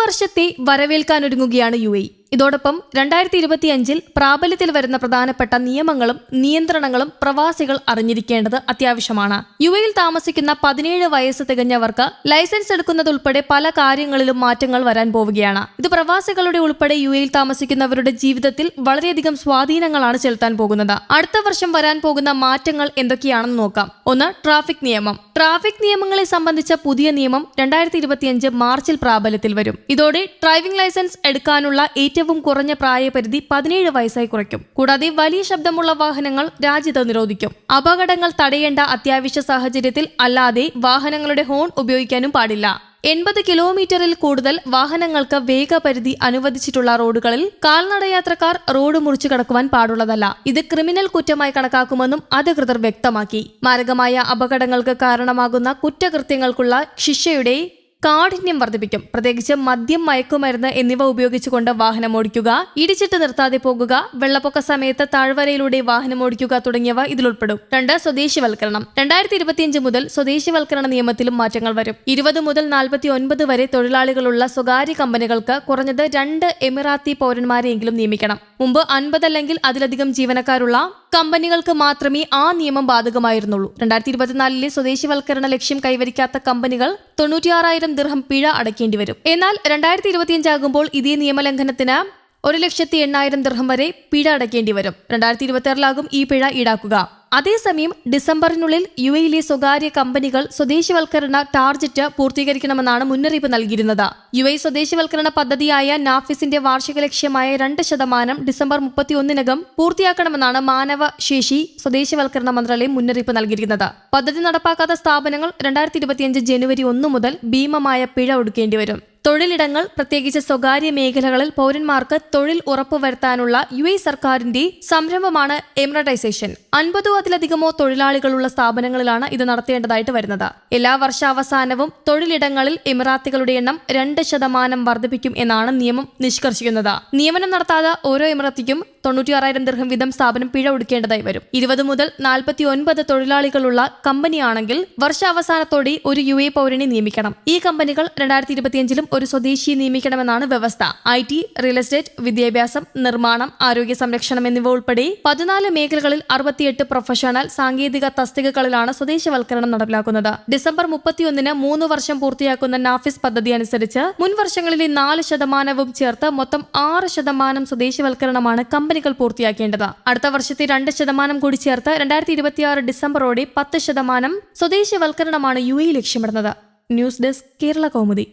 പുതുവർഷത്തെ വരവേൽക്കാനൊരുങ്ങുകയാണ് U A ഇതോടൊപ്പം രണ്ടായിരത്തി ഇരുപത്തിയഞ്ചിൽ പ്രാബല്യത്തിൽ വരുന്ന പ്രധാനപ്പെട്ട നിയമങ്ങളും നിയന്ത്രണങ്ങളും പ്രവാസികൾ അറിഞ്ഞിരിക്കേണ്ടത് അത്യാവശ്യമാണ്. യു എയിൽ താമസിക്കുന്ന പതിനേഴ് വയസ്സ് തികഞ്ഞവർക്ക് ലൈസൻസ് എടുക്കുന്നതുൾപ്പെടെ പല കാര്യങ്ങളിലും മാറ്റങ്ങൾ വരാൻ പോവുകയാണ്. ഇത് പ്രവാസികളുടെ ഉൾപ്പെടെ യു എയിൽ താമസിക്കുന്നവരുടെ ജീവിതത്തിൽ വളരെയധികം സ്വാധീനങ്ങളാണ് ചെലുത്താൻ പോകുന്നത്. അടുത്ത വർഷം വരാൻ പോകുന്ന മാറ്റങ്ങൾ എന്തൊക്കെയാണെന്ന് നോക്കാം. ഒന്ന് ട്രാഫിക് നിയമം. ട്രാഫിക് നിയമങ്ങളെ സംബന്ധിച്ച പുതിയ നിയമം രണ്ടായിരത്തി മാർച്ചിൽ പ്രാബല്യത്തിൽ വരും. ഇതോടെ ഡ്രൈവിംഗ് ലൈസൻസ് എടുക്കാനുള്ള ഏറ്റവും കുറഞ്ഞ പ്രായപരിധി പതിനേഴ് വയസ്സായി കുറയ്ക്കും. കൂടാതെ വലിയ ശബ്ദമുള്ള വാഹനങ്ങൾ രാജ്യത്ത് നിരോധിക്കും. അപകടങ്ങൾ തടയേണ്ട അത്യാവശ്യ സാഹചര്യത്തിൽ അല്ലാതെ വാഹനങ്ങളുടെ ഹോൺ ഉപയോഗിക്കാനും പാടില്ല. എൺപത് കിലോമീറ്ററിൽ കൂടുതൽ വാഹനങ്ങൾക്ക് വേഗപരിധി അനുവദിച്ചിട്ടുള്ള റോഡുകളിൽ കാൽനടയാത്രക്കാർ റോഡ് മുറിച്ചു കടക്കുവാൻ പാടുള്ളതല്ല. ഇത് ക്രിമിനൽ കുറ്റമായി കണക്കാക്കുമെന്നും അധികൃതർ വ്യക്തമാക്കി. മാരകമായ അപകടങ്ങൾക്ക് കാരണമാകുന്ന കുറ്റകൃത്യങ്ങൾക്കുള്ള ശിക്ഷയുടെ കാഠിന്യം വർദ്ധിപ്പിക്കും. പ്രത്യേകിച്ച് മദ്യം മയക്കുമരുന്ന് എന്നിവ ഉപയോഗിച്ചുകൊണ്ട് വാഹനം ഓടിക്കുക ഇടിച്ചിട്ട് നിർത്താതെ പോകുക വെള്ളപ്പൊക്ക സമയത്ത് താഴ്വരയിലൂടെ വാഹനം ഓടിക്കുക തുടങ്ങിയവ ഇതിലുൾപ്പെടും. രണ്ട് സ്വദേശിവൽക്കരണം. രണ്ടായിരത്തി ഇരുപത്തിയഞ്ച് മുതൽ സ്വദേശിവൽക്കരണ നിയമത്തിലും മാറ്റങ്ങൾ വരും. ഇരുപത് മുതൽ നാൽപ്പത്തി ഒൻപത് വരെ തൊഴിലാളികളുള്ള സ്വകാര്യ കമ്പനികൾക്ക് കുറഞ്ഞത് രണ്ട് എമിറാത്തി പൗരന്മാരെയെങ്കിലും നിയമിക്കണം. മുമ്പ് അൻപത് അല്ലെങ്കിൽ അതിലധികം ജീവനക്കാരുള്ള കമ്പനികൾക്ക് മാത്രമേ ആ നിയമം ബാധകമായിരുന്നുള്ളൂ. രണ്ടായിരത്തി ഇരുപത്തിനാലിലെ സ്വദേശിവൽക്കരണ ലക്ഷ്യം കൈവരിക്കാത്ത കമ്പനികൾ തൊണ്ണൂറ്റിയാറായിരം ദിർഹം പിഴ അടയ്ക്കേണ്ടി വരും. എന്നാൽ രണ്ടായിരത്തി ഇരുപത്തിയഞ്ചാകുമ്പോൾ ഇതേ നിയമലംഘനത്തിന് ഒരു ലക്ഷത്തി എണ്ണായിരം ദർഹം വരെ പിഴ അടയ്ക്കേണ്ടി വരും. രണ്ടായിരത്തി ഇരുപത്തിയാറിലാകും ഈ പിഴ ഈടാക്കുക. അതേസമയം ഡിസംബറിനുള്ളിൽ യു എയിലെ സ്വകാര്യ കമ്പനികൾ സ്വദേശിവൽക്കരണ ടാർജറ്റ് പൂർത്തീകരിക്കണമെന്നാണ് മുന്നറിയിപ്പ് നൽകിയിരുന്നത്. യു എ സ്വദേശിവൽക്കരണ പദ്ധതിയായ നാഫിസിന്റെ വാർഷിക ലക്ഷ്യമായ രണ്ട് ശതമാനം ഡിസംബർ മുപ്പത്തിയൊന്നിനകം പൂർത്തിയാക്കണമെന്നാണ് മാനവ ശേഷി സ്വദേശിവൽക്കരണ മന്ത്രാലയം മുന്നറിയിപ്പ് നൽകിയിരുന്നത്. പദ്ധതി നടപ്പാക്കാത്ത സ്ഥാപനങ്ങൾ രണ്ടായിരത്തി ജനുവരി ഒന്ന് മുതൽ ഭീമമായ പിഴ ഒടുക്കേണ്ടി വരും. തൊഴിലിടങ്ങൾ പ്രത്യേകിച്ച് സ്വകാര്യ മേഖലകളിൽ പൗരന്മാർക്ക് തൊഴിൽ ഉറപ്പുവരുത്താനുള്ള യു എ സർക്കാരിന്റെ സംരംഭമാണ് എമിററ്റൈസേഷൻ അൻപതോ അതിലധികമോ തൊഴിലാളികളുള്ള സ്ഥാപനങ്ങളിലാണ് ഇത് നടത്തേണ്ടതായിട്ട് വരുന്നത്. എല്ലാ വർഷാവസാനവും തൊഴിലിടങ്ങളിൽ എമിറാത്തികളുടെ എണ്ണം രണ്ട് ശതമാനം വർദ്ധിപ്പിക്കും എന്നാണ് നിയമം നിഷ്കർഷിക്കുന്നത്. നിയമനം നടത്താതെ ഓരോ എമിറാത്തിക്കും തൊണ്ണൂറ്റിയാറായിരം ദീർഘം വീതം സ്ഥാപനം പിഴ ഒടുക്കേണ്ടതായി വരും. ഇരുപത് മുതൽ നാൽപ്പത്തി ഒൻപത് തൊഴിലാളികളുള്ള കമ്പനിയാണെങ്കിൽ വർഷാവസാനത്തോടെ ഒരു യു എ പൗരനെ നിയമിക്കണം. ഈ കമ്പനികൾ രണ്ടായിരത്തി ഇരുപത്തിയഞ്ചിലും ഒരു സ്വദേശിയെ നിയമിക്കണമെന്നാണ് വ്യവസ്ഥ. ഐ ടി റിയൽ എസ്റ്റേറ്റ് വിദ്യാഭ്യാസം നിർമ്മാണം ആരോഗ്യ സംരക്ഷണം എന്നിവ ഉൾപ്പെടെ പതിനാല് മേഖലകളിൽ അറുപത്തിയെട്ട് പ്രൊഫഷണൽ സാങ്കേതിക തസ്തികകളിലാണ് സ്വദേശവൽക്കരണം നടപ്പിലാക്കുന്നത്. ഡിസംബർ മുപ്പത്തിയൊന്നിന് മൂന്ന് വർഷം പൂർത്തിയാക്കുന്ന നാഫിസ് പദ്ധതി അനുസരിച്ച് മുൻ വർഷങ്ങളിലെ നാല് ശതമാനവും ചേർത്ത് മൊത്തം ആറ് ശതമാനം സ്വദേശവൽക്കരണമാണ് കമ്പനികൾ പൂർത്തിയാക്കേണ്ടത്. അടുത്ത വർഷത്തെ രണ്ട് ശതമാനം കൂടി ചേർത്ത് രണ്ടായിരത്തി ഇരുപത്തിയാറ് ഡിസംബറോടെ പത്ത് ശതമാനം സ്വദേശവൽക്കരണമാണ് യു എ ലക്ഷ്യമിടുന്നത്. News desk Kerala Kaumudi.